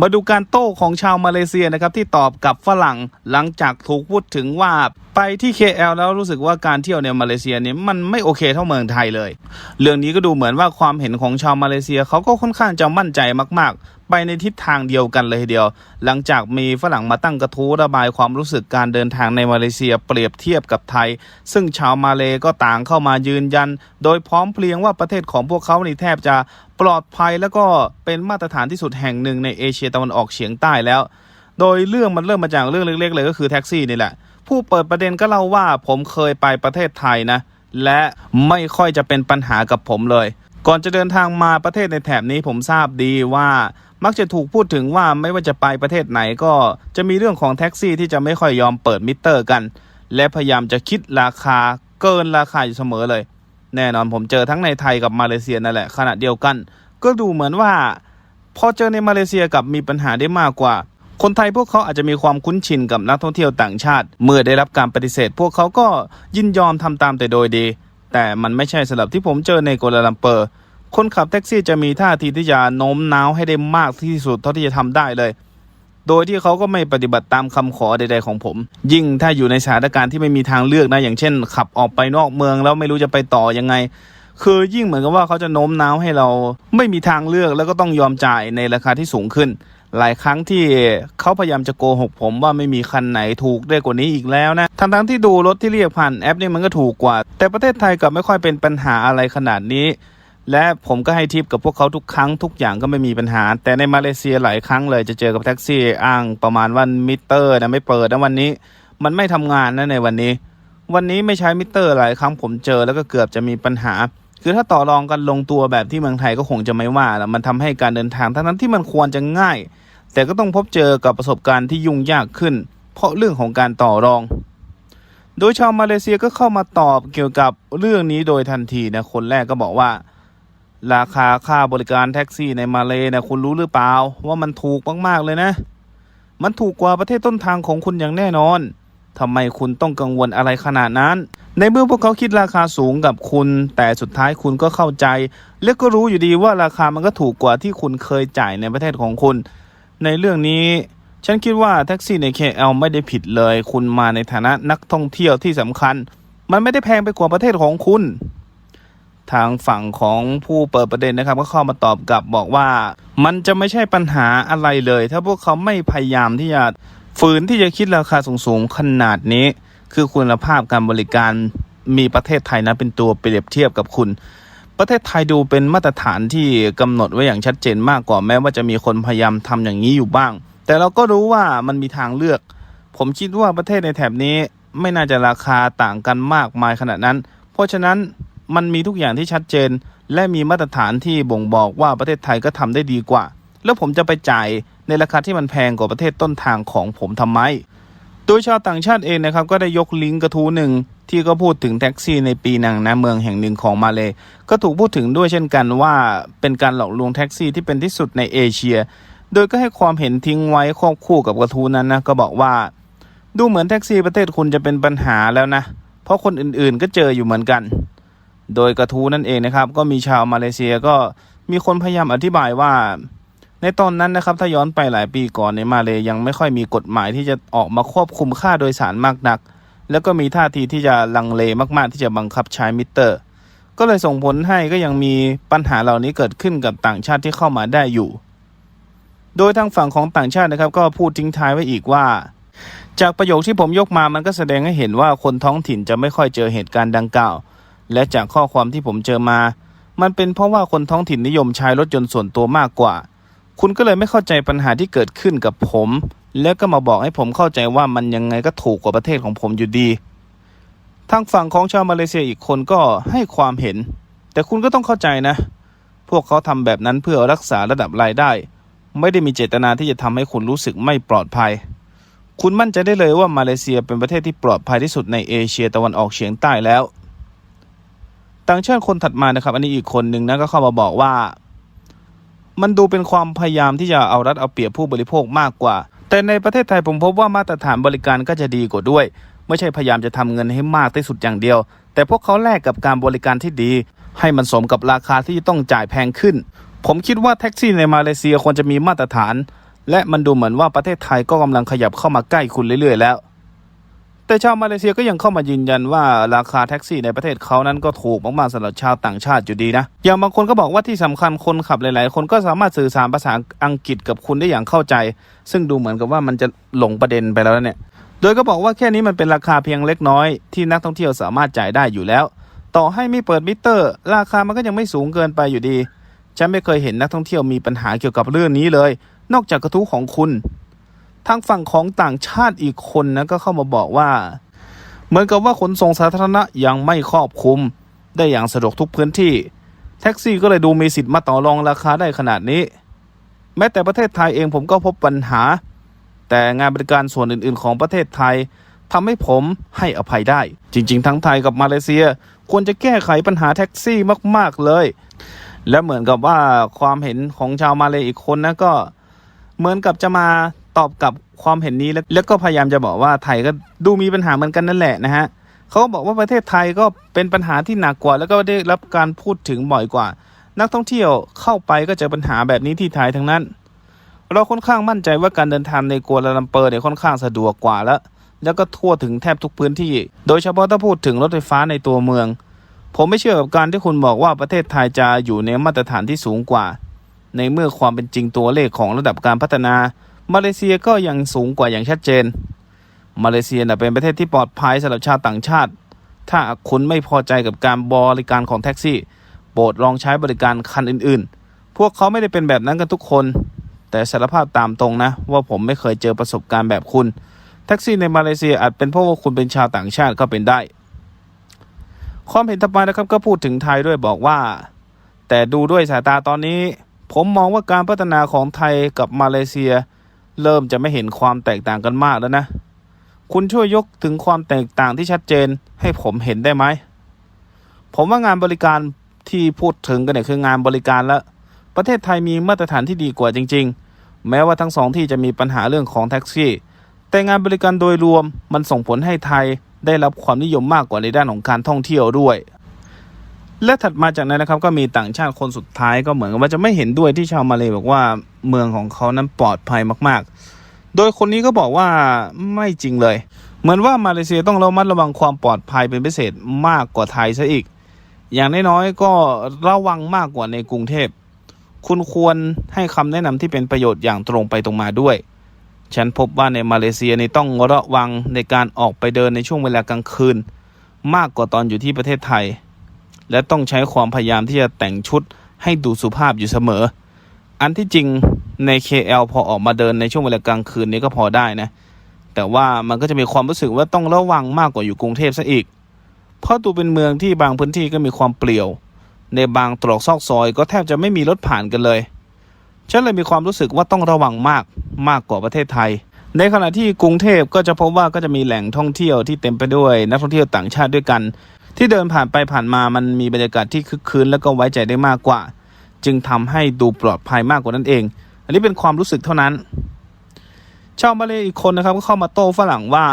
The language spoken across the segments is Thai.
มาดูการโต้ของชาวมาเลเซียนะครับที่ตอบกับฝรั่งหลังจากถูกพูดถึงว่า ไปที่ KL แล้วรู้สึกว่าการเที่ยวในมาเลเซียเนี่ยมันไม่โอเคเท่าเมืองไทยเลย เรื่องนี้ก็ดูเหมือนว่าความเห็นของชาวมาเลเซียเขาก็ค่อนข้างจะมั่นใจมาก ๆ ไปในทิศทางเดียวกันเลยทีเดียว หลังจากมีฝรั่งมาตั้งกระทู้ระบายความรู้สึกการเดินทางในมาเลเซียเปรียบเทียบกับไทย ซึ่งชาวมาเลก็ต่างเข้ามายืนยัน โดยพร้อมเพรียงว่าประเทศของพวกเขานี่แทบจะปลอดภัยแล้วก็เป็นมาตรฐานที่สุดแห่งหนึ่งในเอเชียตะวันออกเฉียงใต้แล้ว โดยเรื่องมันเริ่มมาจากเรื่องเล็กๆเลยก็คือแท็กซี่นี่แหละ ผู้เปิดประเด็นก็เล่าว่าผมเคยไปประเทศไทยนะ และไม่ค่อยจะเป็นปัญหากับผมเลย ก่อนจะเดินทางมาประเทศในแถบนี้ผมทราบดีว่ามักจะถูกพูดถึงว่าไม่ว่าจะไปประเทศไหนก็จะมีเรื่องของแท็กซี่ที่จะไม่ค่อยยอมเปิดมิเตอร์กัน และพยายามจะคิดราคาเกินราคาอยู่เสมอเลย แน่นอนผมเจอทั้งในไทยกับมาเลเซียนั่นแหละขณะเดียวกัน ก็ดูเหมือนว่า พอเจอในมาเลเซียกับมีปัญหาได้มากกว่า คนไทยพวกเขาอาจจะมีความคุ้นชินกับนักท่องเที่ยวต่างชาติ เมื่อได้รับการปฏิเสธ พวกเขาก็ยินยอมทำตามแต่โดยดี แต่มันไม่ใช่สำหรับที่ผมเจอในกัวลาลัมเปอร์ คนขับแท็กซี่จะมีท่าทีที่จะโน้มน้าวให้ได้มากที่สุดเท่าที่จะทำได้เลย โดยที่เขาก็ไม่ปฏิบัติตามคำขอใด ๆของผม ยิ่งถ้าอยู่ในสถานการณ์ที่ไม่มีทางเลือกนะอย่างเช่น ขับออกไปนอกเมืองแล้วไม่รู้จะไปต่อยังไงคือยิ่งเหมือนกับว่าเขาจะโน้มน้าวให้เราไม่มีทางเลือกแล้วก็ต้องยอมจ่ายในราคาที่สูงขึ้น หลายครั้งที่เขาพยายามจะโกหกผมว่าไม่มีคันไหนถูกได้กว่านี้อีกแล้วนะทั้งๆที่ดูรถที่เรียกผ่านแอปนี่มันก็ถูกกว่า แต่ประเทศไทยกลับไม่ค่อยเป็นปัญหาอะไรขนาดนี้ และผมก็ให้ทิปกับพวกเขาทุกครั้งทุกอย่างก็ไม่มีปัญหา แต่ในมาเลเซียหลายครั้งเลยจะเจอกับแท็กซี่อ้างประมาณว่ามิเตอร์นะไม่เปิดนะวันนี้ มันไม่ทำงานนะในวันนี้ วันนี้ไม่ใช้มิเตอร์หลายครั้งผมเจอแล้วก็เกือบจะมีปัญหา คือถ้าต่อรองกันลงตัวแบบที่เมืองไทยก็คงจะไม่ว่าแล้วมันทำให้การเดินทางทั้งนั้นที่มันควรจะง่าย แต่ก็ต้องพบเจอกับประสบการณ์ที่ยุ่งยากขึ้น เพราะเรื่องของการต่อรอง โดยชาวมาเลเซียก็เข้ามาตอบเกี่ยวกับเรื่องนี้โดยทันทีนะคนแรกก็บอกว่า ราคาค่าบริการแท็กซี่ในมาเลนะคุณรู้หรือเปล่า ว่ามันถูกมากๆเลยนะ มันถูกกว่าประเทศต้นทางของคุณอย่างแน่นอนทำไมคุณต้องกังวลอะไรขนาดนั้น ในเมื่อพวกเขาคิดราคาสูงกับคุณ แต่สุดท้ายคุณก็เข้าใจ และก็รู้อยู่ดีว่าราคามันก็ถูกกว่าที่คุณเคยจ่ายในประเทศของคุณ ในเรื่องนี้ ฉันคิดว่าแท็กซี่ใน KL ไม่ได้ผิดเลย คุณมาในฐานะนักท่องเที่ยวที่สำคัญ มันไม่ได้แพงไปกว่าประเทศของคุณ ทางฝั่งของผู้เปิดประเด็นนะครับ ก็เข้ามาตอบกลับบอกว่า มันจะไม่ใช่ปัญหาอะไรเลย ถ้าพวกเขาไม่พยายามที่จะฝืนที่จะคิดราคาสูงๆขนาดนี้ คือคุณภาพการบริการมีประเทศไทยนะเป็นตัวเปรียบเทียบกับคุณ ประเทศไทยดูเป็นมาตรฐานที่กำหนดไว้อย่างชัดเจนมากกว่าแม้ว่าจะมีคนพยายามทำอย่างนี้อยู่บ้าง แต่เราก็รู้ว่ามันมีทางเลือก ผมคิดว่าประเทศในแถบนี้ไม่น่าจะราคาต่างกันมากมายขนาดนั้น เพราะฉะนั้นมันมีทุกอย่างที่ชัดเจน และมีมาตรฐานที่บ่งบอกว่าประเทศไทยก็ทำได้ดีกว่า แล้วผมจะไปจ่ายในราคาที่มันแพงกว่าประเทศต้นทางของผมทำไม โดยชาวต่างชาติเองนะครับก็ได้ยกลิงก์กระทู้หนึ่งที่ก็พูดถึงแท็กซี่ในปีนังนะเมืองแห่งหนึ่งของมาเลยก็ถูกพูดถึงด้วยเช่นกันว่าเป็นการหลอกลวงแท็กซี่ที่เป็นที่สุดในเอเชีย โดยก็ให้ความเห็นทิ้งไว้ควบคู่กับกระทู้นั้นนะก็บอกว่า ดูเหมือนแท็กซี่ประเทศคุณจะเป็นปัญหาแล้วนะ เพราะคนอื่นๆก็เจออยู่เหมือนกัน โดยกระทู้นั่นเองนะครับก็มีชาวมาเลเซียก็มีคนพยายามอธิบายว่า ในตอนนั้นนะครับถ้าย้อนไปหลายปีก่อนในมาเลยยังไม่ค่อยมีกฎหมายที่จะออกมาควบคุมค่าโดยสารมากนัก แล้วก็มีท่าทีที่จะลังเลมากๆ ที่จะบังคับใช้มิเตอร์ ก็เลยส่งผลให้ก็ยังมีปัญหาเหล่านี้เกิดขึ้นกับต่างชาติที่เข้ามาได้อยู่ โดยทางฝั่งของต่างชาตินะครับ ก็พูดทิ้งท้ายไว้อีกว่า จากประโยคที่ผมยกมามันก็แสดงให้เห็นว่าคนท้องถิ่นจะไม่ค่อยเจอเหตุการณ์ดังกล่าว และจากข้อความที่ผมเจอมา มันเป็นเพราะว่าคนท้องถิ่นนิยมใช้รถยนต์ส่วนตัวมากกว่า คุณก็เลยไม่เข้าใจปัญหาที่เกิดขึ้นกับผม แล้วก็มาบอกให้ผมเข้าใจว่ามันยังไงก็ถูกกว่าประเทศของผมอยู่ดี ทางฝั่งของชาวมาเลเซียอีกคนก็ให้ความเห็น แต่คุณก็ต้องเข้าใจนะ พวกเขาทำแบบนั้นเพื่อรักษาระดับรายได้ ไม่ได้มีเจตนาที่จะทำให้คุณรู้สึกไม่ปลอดภัย คุณมั่นใจได้เลยว่ามาเลเซียเป็นประเทศที่ปลอดภัยที่สุดในเอเชียตะวันออกเฉียงใต้แล้วต่างชาติคนถัดมานะครับ อันนี้อีกคนหนึ่งนะก็เข้ามาบอกว่า มันดูเป็นความพยายามที่จะเอารัดเอาเปรียบผู้บริโภคมากกว่า แต่ในประเทศไทยผมพบว่ามาตรฐานบริการก็จะดีกว่าด้วย ไม่ใช่พยายามจะทำเงินให้มากที่สุดอย่างเดียว แต่พวกเขาแลกกับการบริการที่ดี ให้มันสมกับราคาที่ต้องจ่ายแพงขึ้น ผมคิดว่าแท็กซี่ในมาเลเซียควรจะมีมาตรฐาน และมันดูเหมือนว่าประเทศไทยก็กำลังขยับเข้ามาใกล้คุณเรื่อยๆแล้ว แต่ชาวมาเลเซียก็ยังเข้ามายืนยันว่าราคาแท็กซี่ในประเทศเขานั้นก็ถูกมากๆสำหรับชาวต่างชาติอยู่ดีนะ อย่างบางคนก็บอกว่าที่สำคัญคนขับหลายๆ คนก็สามารถสื่อสารภาษาอังกฤษกับคุณได้อย่างเข้าใจ ซึ่งดูเหมือนกับว่ามันจะหลงประเด็นไปแล้วเนี่ย โดยก็บอกว่าแค่นี้มันเป็นราคาเพียงเล็กน้อยที่นักท่องเที่ยวสามารถจ่ายได้อยู่แล้ว ต่อให้ไม่เปิดมิเตอร์ ราคามันก็ยังไม่สูงเกินไปอยู่ดี ฉันไม่เคยเห็นนักท่องเที่ยวมีปัญหาเกี่ยวกับเรื่องนี้เลย นอกจากกระทู้ของคุณ ทางฝั่งของต่างชาติอีกคนนะก็เข้ามาบอกว่า เหมือนกับว่าขนส่งสาธารณะยังไม่ครอบคลุม ได้อย่างสะดวกทุกพื้นที่ แท็กซี่ก็เลยดูมีสิทธิ์มาต่อรองราคาได้ขนาดนี้ แม้แต่ประเทศไทยเองผมก็พบปัญหา แต่งานบริการส่วนอื่น ๆ ของประเทศไทยทำให้ผมให้อภัยได้ จริง ๆ ทั้งไทยกับมาเลเซีย ควรจะแก้ไขปัญหาแท็กซี่มากๆเลย และเหมือนกับว่าความเห็นของชาวมาเลยอีกคนนะก็ เหมือนกับจะมา ตอบกับความเห็นนี้แล้วแล้วก็พยายามจะบอกว่าไทยก็ดูมีปัญหาเหมือนกันนั่นแหละนะฮะเขาก็บอกว่าประเทศไทยก็เป็นปัญหาที่หนักกว่า แล้วก็ได้รับการพูดถึงบ่อยกว่า นักท่องเที่ยวเข้าไปก็เจอปัญหาแบบนี้ที่ไทยทั้งนั้น เราค่อนข้างมั่นใจว่าการเดินทางในกัวลาลัมเปอร์เนี่ยค่อนข้างสะดวกกว่าแล้ว แล้วก็ทั่วถึงแทบทุกพื้นที่ โดยเฉพาะถ้าพูดถึงรถไฟฟ้าในตัวเมือง ผมไม่เชื่อกับการที่คุณบอกว่าประเทศไทยจะอยู่ในมาตรฐานที่สูงกว่า ในเมื่อความเป็นจริงตัวเลขของระดับการพัฒนา มาเลเซียก็ยังสูงกว่าอย่างชัดเจน มาเลเซียเป็นประเทศที่ปลอดภัยสำหรับชาวต่างชาติ ถ้าคุณไม่พอใจกับการบริการของแท็กซี่ โปรดลองใช้บริการคันอื่นๆ พวกเขาไม่ได้เป็นแบบนั้นกันทุกคน แต่สารภาพตามตรงนะ ว่าผมไม่เคยเจอประสบการณ์แบบคุณ แท็กซี่ในมาเลเซียอาจเป็นเพราะว่าคุณเป็นชาวต่างชาติก็เป็นได้ ความเห็นต่อไปนะครับก็พูดถึงไทยด้วยบอกว่า แต่ดูด้วยสายตาตอนนี้ ผมมองว่าการพัฒนาของไทยกับมาเลเซีย เริ่มจะไม่เห็นความแตกต่างกันมากแล้วนะ คุณช่วยยกถึงความแตกต่างที่ชัดเจนให้ผมเห็นได้ไหม ผมว่างานบริการที่พูดถึงกันเนี่ยคืองานบริการแล้ว ประเทศไทยมีมาตรฐานที่ดีกว่าจริง ๆ แม้ว่าทั้งสองที่จะมีปัญหาเรื่องของแท็กซี่ แต่งานบริการโดยรวมมันส่งผลให้ไทยได้รับความนิยมมากกว่าในด้านของการท่องเที่ยวด้วย และถัดมาจากนั้นนะครับก็มีต่างชาติคนสุดท้ายก็เหมือนกับว่าจะไม่เห็นด้วยที่ชาวมาเลย์บอกว่าเมืองของเขานั้นปลอดภัยมากๆ โดยคนนี้ก็บอกว่าไม่จริงเลย เหมือนว่ามาเลเซียต้องระมัดระวังความปลอดภัยเป็นพิเศษมากกว่าไทยซะอีก อย่างน้อยๆก็ระวังมากกว่าในกรุงเทพ คุณควรให้คำแนะนำที่เป็นประโยชน์อย่างตรงไปตรงมาด้วย ฉันพบว่าในมาเลเซียนี่ต้องระวังในการออกไปเดินในช่วงเวลากลางคืน มากกว่าตอนอยู่ที่ประเทศไทย และต้องใช้ความพยายามที่จะแต่งชุดให้ดูสุภาพอยู่เสมอ อันที่จริงใน KL พอออกมาเดินในช่วงเวลากลางคืนนี้ก็พอได้นะ แต่ว่ามันก็จะมีความรู้สึกว่าต้องระวังมากกว่าอยู่กรุงเทพซะอีก เพราะตัวเป็นเมืองที่บางพื้นที่ก็มีความเปลี่ยว ในบางตรอกซอกซอยก็แทบจะไม่มีรถผ่านกันเลย ฉันเลยมีความรู้สึกว่าต้องระวังมากมากกว่าประเทศไทย ในขณะที่กรุงเทพก็จะพบว่าก็จะมีแหล่งท่องเที่ยวที่เต็มไปด้วยนักท่องเที่ยวต่างชาติด้วยกัน ที่เดินผ่านไปผ่านมามันมีบรรยากาศที่คึกคืนและก็ไว้ใจได้มากกว่า จึงทำให้ดูปลอดภัยมากกว่านั้นเอง อันนี้เป็นความรู้สึกเท่านั้น ชาวมาเลอีกคนนะครับก็เข้ามาโต้ฝรั่งว่า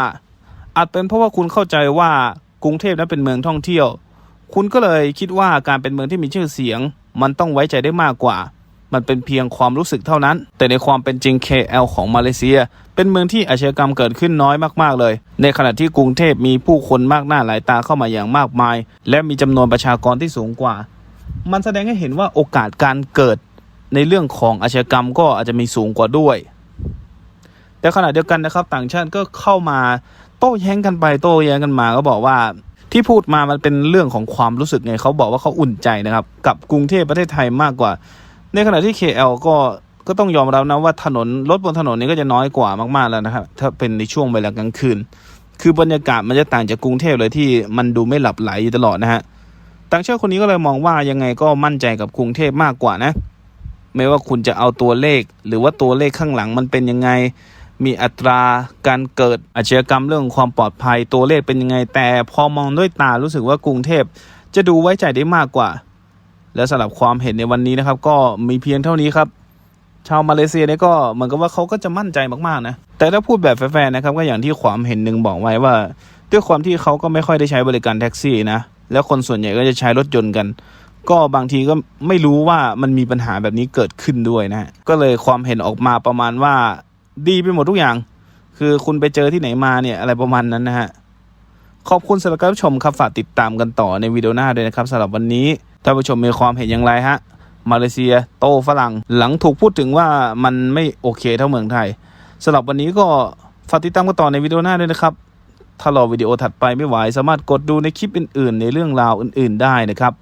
อาจเป็นเพราะว่าคุณเข้าใจว่ากรุงเทพนั้นเป็นเมืองท่องเที่ยว คุณก็เลยคิดว่าการเป็นเมืองที่มีชื่อเสียง มันต้องไว้ใจได้มากกว่า มันเป็นเพียงความรู้สึกเท่านั้น แต่ในความเป็นจริง KL ของมาเลเซีย เป็นเมืองที่อาชญากรรมเกิดขึ้นน้อยมากๆเลย ในขณะที่กรุงเทพมีผู้คนมากหน้าหลายตาเข้ามาอย่างมากมาย และมีจำนวนประชากรที่สูงกว่า มันแสดงให้เห็นว่าโอกาสการเกิดในเรื่องของอาชญากรรมก็อาจจะมีสูงกว่าด้วย แต่ขณะเดียวกันนะครับ ต่างชาติก็เข้ามาโต้แย้งกันไปโต้แย้งกันมาก็บอกว่าที่พูดมามันเป็นเรื่องของความรู้สึกไงเขาบอกว่าเขาอุ่นใจนะครับ กับกรุงเทพประเทศไทยมากกว่า ในขณะที่ KL ก็ ก็ต้องยอมรับนะว่าถนนรถบนถนนนี้ก็จะน้อยกว่ามากๆแล้วนะครับ ถ้าเป็นในช่วงเวลากลางคืน คือบรรยากาศมันจะต่างจากกรุงเทพเลยที่มันดูไม่หลับไหลอยู่ตลอดนะฮะต่างชาติคนนี้ก็เลยมองว่ายังไงก็มั่นใจกับกรุงเทพมากกว่านะ ไม่ว่าคุณจะเอาตัวเลข หรือว่าตัวเลขข้างหลังมันเป็นยังไง มีอัตราการเกิดอาชญากรรมเรื่องความปลอดภัยตัวเลขเป็นยังไง แต่พอมองด้วยตารู้สึกว่ากรุงเทพจะดูไว้ใจได้มากกว่า และสำหรับความเห็นในวันนี้นะครับ ก็มีเพียงเท่านี้ครับ ชาวมาเลเซียเนี่ยก็เหมือนกับว่าเขาก็จะมั่นใจมากๆนะ แต่ถ้าพูดแบบแฟร์ๆนะครับก็อย่างที่ความเห็นหนึ่งบอกไว้ว่า ด้วยความที่เขาก็ไม่ค่อยได้ใช้บริการแท็กซี่นะ แล้วคนส่วนใหญ่ก็จะใช้รถยนต์กัน ก็บางทีก็ไม่รู้ว่ามันมีปัญหาแบบนี้เกิดขึ้นด้วยนะ ก็เลยความเห็นออกมาประมาณว่าดีไปหมดทุกอย่าง คือคุณไปเจอที่ไหนมาเนี่ยอะไรประมาณนั้นนะฮะ ขอบคุณสำหรับการรับชมครับฝากติดตามกันต่อในวิดีโอหน้าด้วยนะครับสำหรับวันนี้ท่านผู้ชมมีความเห็นอย่างไรฮะ มาเลเซีย โตฝรั่ง หลังถูกพูดถึงว่ามันไม่โอเคเท่าเมืองไทยสำหรับวันนี้ก็ฝากติดตามกันต่อในวิดีโอหน้าด้วยนะครับ ถ้ารอวิดีโอถัดไปไม่ไหวสามารถกดดูในคลิปอื่นๆ ในเรื่องราวอื่น ๆ ได้นะครับ